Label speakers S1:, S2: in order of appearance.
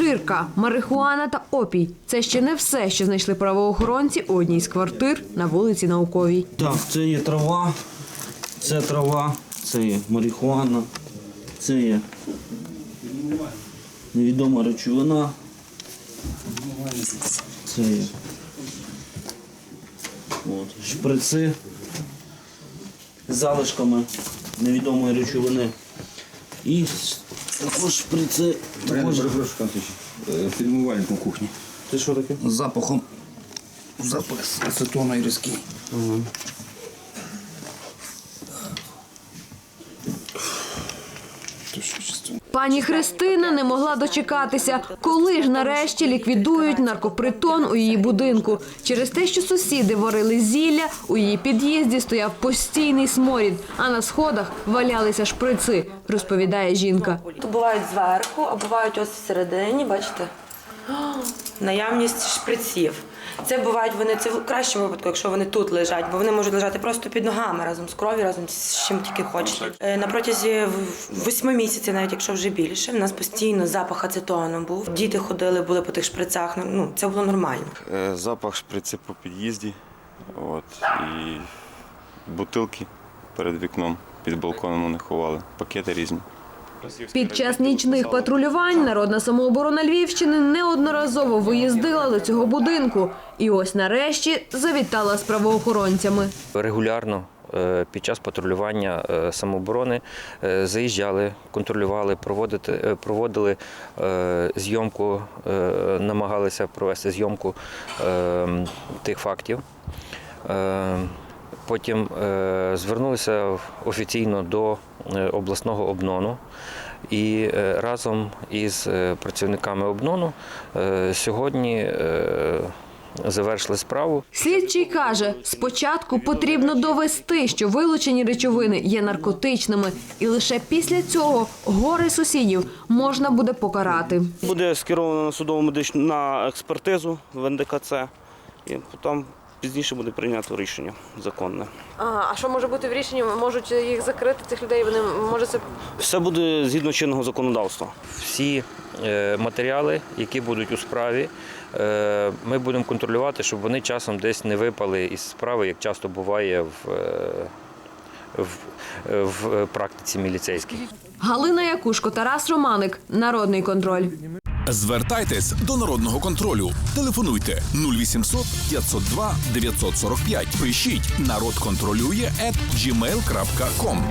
S1: Ширка, марихуана та опій це ще не все, що знайшли правоохоронці у одній з квартир на вулиці Науковій.
S2: Так, це є трава, це трава, це є марихуана, це є невідома речовина. Це є от, шприци з залишками невідомої речовини. І с- при це також
S3: е, фільмувальник на кухні.
S2: Це що таке?
S3: З запахом запах ацетона і різкий. То що чисто?
S1: Пані Христина не могла дочекатися, коли ж нарешті ліквідують наркопритон у її будинку. Через те, що сусіди варили зілля, у її під'їзді стояв постійний сморід, а на сходах валялися шприци, розповідає жінка.
S4: То бувають зверху, а бувають ось всередині, бачите? Наявність шприців. Це бувають вони це в кращому випадку, якщо вони тут лежать, бо вони можуть лежати просто під ногами разом з кров'ю, разом з чим тільки хочете. Е, На протязі восьми місяців, навіть якщо вже більше, в нас постійно запах ацетону був. Діти ходили, були по тих шприцах. ну, Ну це було нормально.
S5: Е, Запах шприци по під'їзді. От, і бутилки перед вікном, під балконом вони ховали, пакети різні.
S1: Під час нічних патрулювань народна самооборона Львівщини неодноразово виїздила до цього будинку. І ось нарешті завітала з правоохоронцями.
S6: Регулярно е, під час патрулювання е, самооборони е, заїжджали, контролювали, проводити, проводили зйомку, намагалися провести зйомку тих фактів. Потім е, звернулися офіційно до е, обласного обнону і е, разом із працівниками обнону сьогодні завершили справу.
S1: Слідчий каже, спочатку потрібно довести, що вилучені речовини є наркотичними, і лише після цього гори сусідів можна буде покарати.
S2: Буде скеровано на судово медичну на експертизу в НДКЦ, і потім пізніше буде прийнято рішення законне.
S1: А що може бути в рішенні? Можуть їх закрити цих людей. Вони може це
S2: Все буде згідно чинного законодавства.
S6: всі е, матеріали, які будуть у справі, е, ми будемо контролювати, щоб вони часом десь не випали із справи, як часто буває в, е, в, в практиці міліцейській.
S1: Галина Якушко, Тарас Романик, Народний контроль.
S7: Звертайтесь до народного контролю. Телефонуйте 0800 502 945. Пишіть народ контролює at gmail.com.